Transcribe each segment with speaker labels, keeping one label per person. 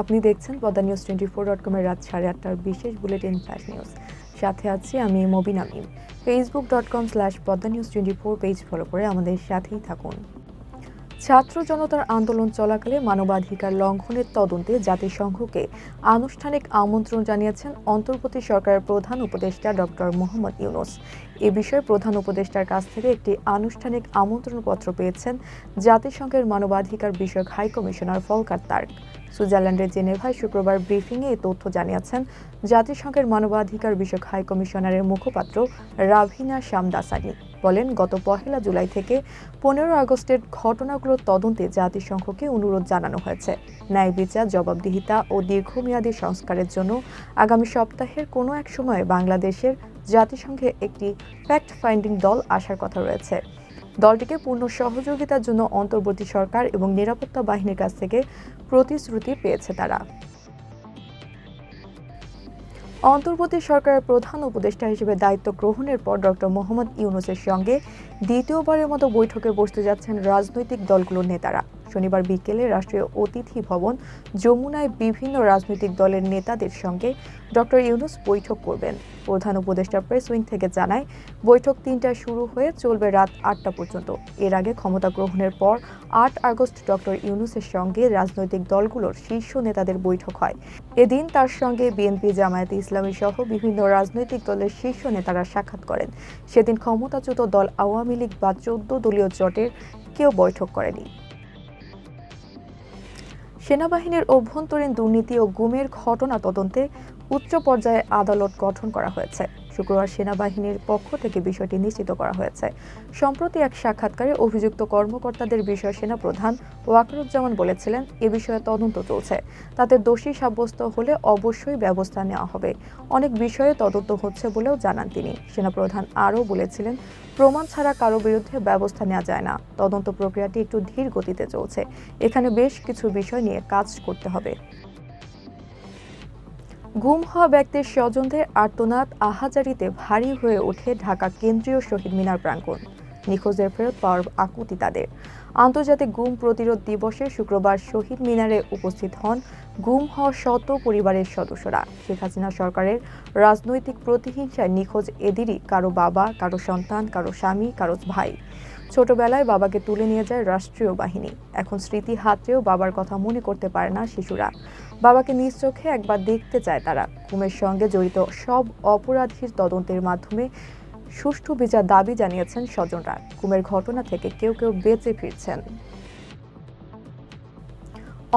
Speaker 1: আপনি দেখছেন Padma news twenty four dot কমের রাত সাড়ে আটটার বিশেষ বুলেটিন ফ্ল্যাশ নিউজ সাথে আছি আমি Mobin Amim Facebook dot com slash Padma news twenty four page follow করে আমাদের সাথেই থাকুন। ছাত্র জনতার আন্দোলন চলাকালে মানবাধিকার লঙ্ঘনের তদন্তে জাতিসংঘকে আনুষ্ঠানিক আমন্ত্রণ জানিয়েছেন অন্তর্বর্তী সরকারের প্রধান উপদেষ্টা ডক্টর মোহাম্মদ ইউনুস। এ বিষয়ে প্রধান উপদেষ্টার কাছ থেকে একটি আনুষ্ঠানিক আমন্ত্রণপত্র পেয়েছেন জাতিসংঘের মানবাধিকার বিষয়ক হাই কমিশনার ফলকার তার্ক। সুইজারল্যান্ডের জেনেভায় শুক্রবার ব্রিফিংয়ে এই তথ্য জানিয়েছেন জাতিসংঘের মানবাধিকার বিষয়ক হাই কমিশনারের মুখপাত্র রাভিনা শামদাসানি। বলেন, গত পহেলা জুলাই থেকে পনেরো আগস্টের ঘটনাগুলোর তদন্তে জাতিসংঘকে অনুরোধ জানানো হয়েছে। ন্যায় বিচার, জবাবদিহিতা ও দীর্ঘমেয়াদী সংস্কারের জন্য আগামী সপ্তাহের কোনো এক সময়ে বাংলাদেশের জাতিসংঘে একটি ফ্যাক্ট ফাইন্ডিং দল আসার কথা রয়েছে। দলটিকে পূর্ণ সহযোগিতার জন্য অন্তর্বর্তী সরকার এবং নিরাপত্তা বাহিনীর কাছ থেকে প্রতিশ্রুতি পেয়েছে তারা। অন্তর্বর্তী সরকারের প্রধান উপদেষ্টা হিসেবে দায়িত্ব গ্রহণের পর ডক্টর মোহাম্মদ ইউনুসের সঙ্গে দ্বিতীয়বারের মতো বৈঠকে বসতে যাচ্ছেন রাজনৈতিক দলগুলোর নেতারা। শনিবার বিকেলে রাষ্ট্রীয় অতিথি ভবন, যমুনায় বিভিন্ন রাজনৈতিক দলের নেতাদের সঙ্গে ডক্টর ইউনুস বৈঠক করবেন। প্রধান উপদেষ্টা প্রেস উইং থেকে জানায়, বৈঠক তিনটায় শুরু হয়ে চলবে রাত আটটা পর্যন্ত। এর আগে ক্ষমতা গ্রহণের পর আট আগস্ট ডক্টর ইউনুসের সঙ্গে রাজনৈতিক দলগুলোর শীর্ষ নেতাদের বৈঠক হয়। এদিন তার সঙ্গে বিএনপি, জামায়াতে ইসলামী সহ বিভিন্ন রাজনৈতিক দলের শীর্ষ নেতারা সাক্ষাৎ করেন। সেদিন ক্ষমতাচ্যুত দল আওয়ামী লীগ বা চোদ্দ দলীয় জোটের কেউ বৈঠক করেনি। সেনাবাহিনীর অভ্যন্তরীণ দুর্নীতি ও গুমের ঘটনা তদন্তে উচ্চ পর্যায়ে আদালত গঠন করা হয়েছে। শুক্রবার সেনাবাহিনীর পক্ষ থেকে বিষয়টি নিশ্চিত করা হয়েছে। সম্প্রতি এক সাক্ষাৎকারে অভিযুক্ত কর্মকর্তাদের বিষয়ে সেনাপ্রধান ওয়াকারুজ্জামান বলেছিলেন, এ বিষয়ে তদন্ত চলছে। তাতে দোষী সাব্যস্ত হলে অবশ্যই ব্যবস্থা নেওয়া হবে। অনেক বিষয়ে তদন্ত হচ্ছে বলেও জানান তিনি। সেনাপ্রধান আরও বলেছিলেন, প্রমাণ ছাড়া কারও বিরুদ্ধে ব্যবস্থা নেওয়া যায় না। তদন্ত প্রক্রিয়াটি একটু ধীর গতিতে চলছে। এখানে বেশ কিছু বিষয় নিয়ে কাজ করতে হবে। গুম হওয়া ব্যক্তির স্বজনদের আর্তনাদ আহাজারিতে ভারী হয়ে ওঠে ঢাকা কেন্দ্রীয় শহীদ মিনার প্রাঙ্গণ। নিখোঁজের ফেরত পাওয়ার আকুতি তাদের। আন্তর্জাতিক গুম প্রতিরোধ দিবসে শুক্রবার শহীদ মিনারে উপস্থিত হন গুম হওয়া শত পরিবারের সদস্যরা। শেখ হাসিনা সরকারের রাজনৈতিক প্রতিহিংসায় নিখোঁজ এদেরই কারও বাবা, কারও সন্তান, কারও স্বামী, কারও ভাই। ছোটবেলায় বাবাকে তুলে নিয়ে যায় রাষ্ট্রীয় বাহিনী। এখন স্মৃতি হাতড়েও বাবার কথা মনে করতে পারে না শিশুরা। বাবাকে নিজ চোখে একবার দেখতে চায় তারা। ঘুমের সঙ্গে জড়িত সব অপরাধীর তদন্তের মাধ্যমে সুষ্ঠু বিচার দাবি জানিয়েছেন স্বজনরা। ঘুমের ঘটনা থেকে কেউ কেউ বেঁচে ফিরছেন।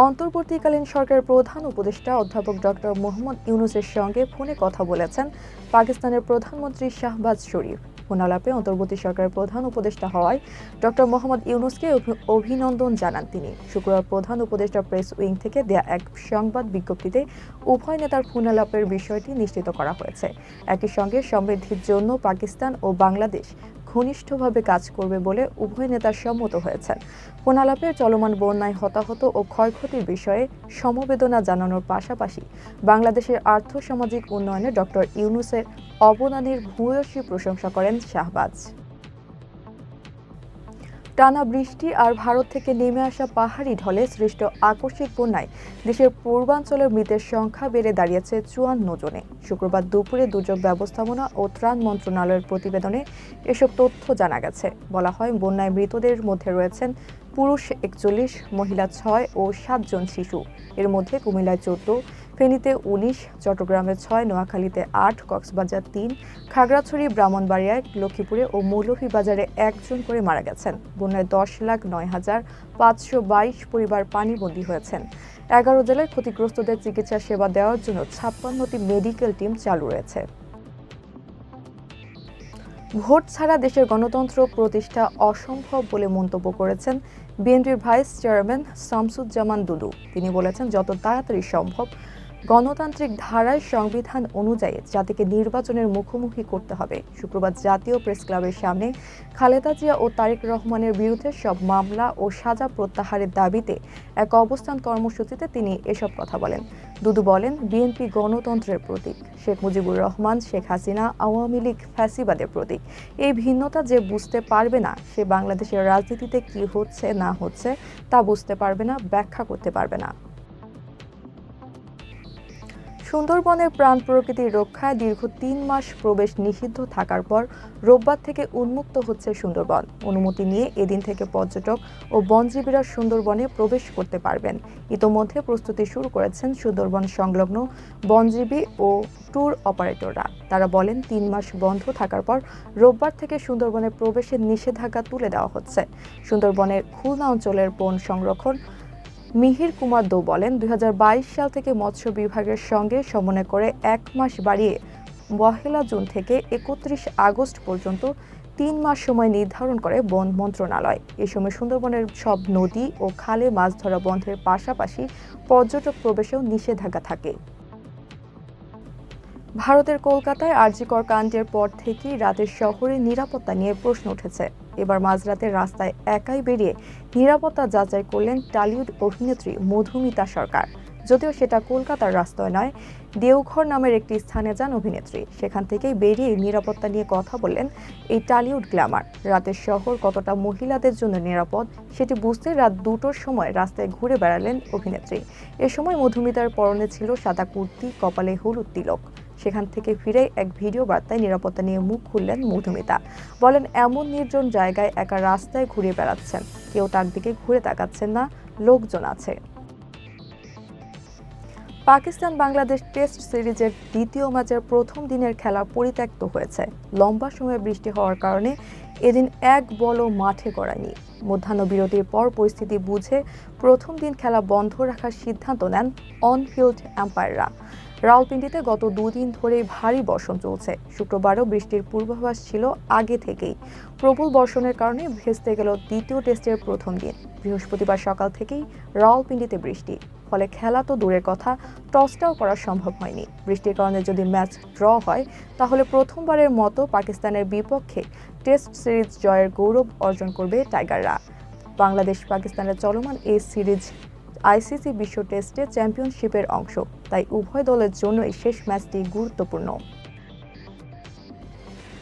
Speaker 1: অন্তর্বর্তীকালীন সরকারের প্রধান উপদেষ্টা অধ্যাপক ডক্টর মোহাম্মদ ইউনুসের সঙ্গে ফোনে কথা বলেছেন পাকিস্তানের প্রধানমন্ত্রী শাহবাজ শরীফ। ফোনালাপে অন্তর্বর্তী সরকারের প্রধান উপদেষ্টা হওয়ায় ডক্টর মোহাম্মদ ইউনুসকে অভিনন্দন জানান তিনি। শুক্রবার প্রধান উপদেষ্টা প্রেস উইং থেকে দেয়া এক সংবাদ বিজ্ঞপ্তিতে উভয় নেতার ফোনালাপের বিষয়টি নিশ্চিত করা হয়েছে। একই সঙ্গে সমৃদ্ধির জন্য পাকিস্তান ও বাংলাদেশ ঘনিষ্ঠভাবে কাজ করবে বলে উভয় নেতা সম্মত হয়েছেন ফোনালাপে চলমান বন্যায় হতাহত ও ক্ষয়ক্ষতির বিষয়ে সমবেদনা জানানোর পাশাপাশি বাংলাদেশের আর্থসামাজিক উন্নয়নে ডক্টর ইউনুসের অবদানের ভূয়সী প্রশংসা করেন শাহবাজ। টানা বৃষ্টি আর ভারত থেকে নেমে আসা পাহাড়ি ঢলে সৃষ্ট আকস্মিক বন্যায় দেশের পূর্বাঞ্চলের মৃতের সংখ্যা বেড়ে দাঁড়িয়েছে চুয়ান্ন জনে। শুক্রবার দুপুরে দুর্যোগ ব্যবস্থাপনা ও ত্রাণ মন্ত্রণালয়ের প্রতিবেদনে এসব তথ্য জানা গেছে। বলা হয়, বন্যায় মৃতদের মধ্যে রয়েছেন পুরুষ একচল্লিশ, মহিলা ছয় ও সাতজন শিশু। এর মধ্যে কুমিল্লায় চোদ্দ ফেনীতে উনিশ, চট্টগ্রামে ছয়, নোয়াখালীতে আট, কক্সবাজার তিন, খাগড়াছড়ি, ব্রাহ্মণবাড়িয়ায় লক্ষ্মীপুরে ও মৌলভীবাজারে একজন করে মারা গেছেন। বন্যায় দশ লাখ নয় হাজার পাঁচশো বাইশ পরিবার পানিবন্দী হয়েছেন। এগারো জেলায় ক্ষতিগ্রস্তদের চিকিৎসা সেবা দেওয়ার জন্য ছাপ্পান্নটি মেডিকেল টিম চালু রয়েছে। ভোট ছাড়া দেশের গণতন্ত্র প্রতিষ্ঠা অসম্ভব বলে মন্তব্য করেছেন বিএনপির ভাইস চেয়ারম্যান শামসুজ্জামান দুদু তিনি বলেছেন, যত তাড়াতাড়ি সম্ভব গণতান্ত্রিক ধারায় সংবিধান অনুযায়ী জাতিকে নির্বাচনের মুখোমুখি করতে হবে। শুক্রবার জাতীয় প্রেস ক্লাবের সামনে খালেদা জিয়া ও তারেক রহমানের বিরুদ্ধে সব মামলা ও সাজা প্রত্যাহারের দাবিতে এক অবস্থান কর্মসূচিতে তিনি এসব কথা বলেন। দুদু বলেন, বিএনপি গণতন্ত্রের প্রতীক। শেখ মুজিবুর রহমান, শেখ হাসিনা আওয়ামী লীগ ফ্যাসিবাদের প্রতীক। এই ভিন্নতা যে বুঝতে পারবে না, সে বাংলাদেশের রাজনীতিতে কি হচ্ছে, না হচ্ছে, তা বুঝতে পারবে না, ব্যাখ্যা করতে পারবে না। সুন্দরবনের প্রাণ প্রকৃতির রক্ষায় দীর্ঘ তিন মাস প্রবেশ নিষিদ্ধ থাকার পর রোববার থেকে উন্মুক্ত হচ্ছে সুন্দরবন। অনুমতি নিয়ে এদিন থেকে পর্যটক ও বনজীবীরা সুন্দরবনে প্রবেশ করতে পারবেন। ইতোমধ্যে প্রস্তুতি শুরু করেছেন সুন্দরবন সংলগ্ন বনজীবী ও ট্যুর অপারেটররা। তারা বলেন, তিন মাস বন্ধ থাকার পর রোববার থেকে সুন্দরবনে প্রবেশের নিষেধাজ্ঞা তুলে দেওয়া হচ্ছে। সুন্দরবনের খুলনা অঞ্চলের বন সংরক্ষণ মিহির কুমার দো বলেন, দুই হাজার বাইশ সাল থেকে মৎস্য বিভাগের সঙ্গে সমন্বয় করে এক মাস বাড়িয়ে পহেলা জুন থেকে একত্রিশ আগস্ট পর্যন্ত তিন মাস সময় নির্ধারণ করে বন মন্ত্রণালয়। এ সময় সুন্দরবনের সব নদী ও খালে মাছ ধরা বন্ধের পাশাপাশি পর্যটক প্রবেশেও নিষেধাজ্ঞা থাকে। ভারতের কলকাতায় আরজিকর কাণ্ডের পর থেকেই রাতের শহরে নিরাপত্তা নিয়ে প্রশ্ন উঠেছে। এবার মাঝরাতে রাস্তায় একাই বেরিয়ে নিরাপত্তা যাচাই করলেন টালিউড অভিনেত্রী মধুমিতা সরকার। যদিও সেটা কলকাতার রাস্তায় নয়, দেওঘর নামের একটি স্থানে যান অভিনেত্রী। সেখান থেকেই বেরিয়ে নিরাপত্তা নিয়ে কথা বললেন এই টালিউড গ্ল্যামার। রাতের শহর কতটা মহিলাদের জন্য নিরাপদ, সেটি বুঝতে রাত দুটোর সময় রাস্তায় ঘুরে বেড়ালেন অভিনেত্রী। এ সময় মধুমিতার পরনে ছিল সাদা কুর্তি, কপালে হলুদ তিলক। সেখান থেকে ফিরে এক ভিডিও বার্তায় নিরাপত্তা নিয়ে মুখ খুললেন মধুমিতা। বলেন, এমন নির্জন জায়গায় একা রাস্তায় ঘুরে বেড়াচ্ছেন। কেউ তার দিকে ঘুরে তাকাচ্ছেন না, লোকজন আছে। পাকিস্তান বাংলাদেশ টেস্ট সিরিজের দ্বিতীয় ম্যাচের প্রথম দিনের খেলা পরিত্যক্ত হয়েছে। লম্বা সময় বৃষ্টি হওয়ার কারণে এদিন এক বলও মাঠে গড়ায়নি। মধ্যাহ্ন বিরতির পর পরিস্থিতি বুঝে প্রথম দিন খেলা বন্ধ রাখার সিদ্ধান্ত নেন অনফিল্ড আম্পায়াররা। রাওলপিন্ডিতে গত দুদিন ধরে ভারী বর্ষণ চলছে। শুক্রবারও বৃষ্টির পূর্বাভাস ছিল আগে থেকেই। প্রবল বর্ষণের কারণে ভেস্তে গেল দ্বিতীয় টেস্টের প্রথম দিন। বৃহস্পতিবার সকাল থেকেই রাওলপিন্ডিতে বৃষ্টি। ফলে খেলা তো দূরের কথা, টসটাও করা সম্ভব হয়নি। বৃষ্টির কারণে যদি ম্যাচ ড্র হয়, তাহলে প্রথমবারের মতো পাকিস্তানের বিপক্ষে টেস্ট সিরিজ জয়ের গৌরব অর্জন করবে টাইগাররা। বাংলাদেশ পাকিস্তানের চলমান এই সিরিজ আইসিসি বিশ্ব টেস্টে চ্যাম্পিয়নশিপের অংশ, তাই উভয় দলের জন্যই শেষ ম্যাচটি গুরুত্বপূর্ণ।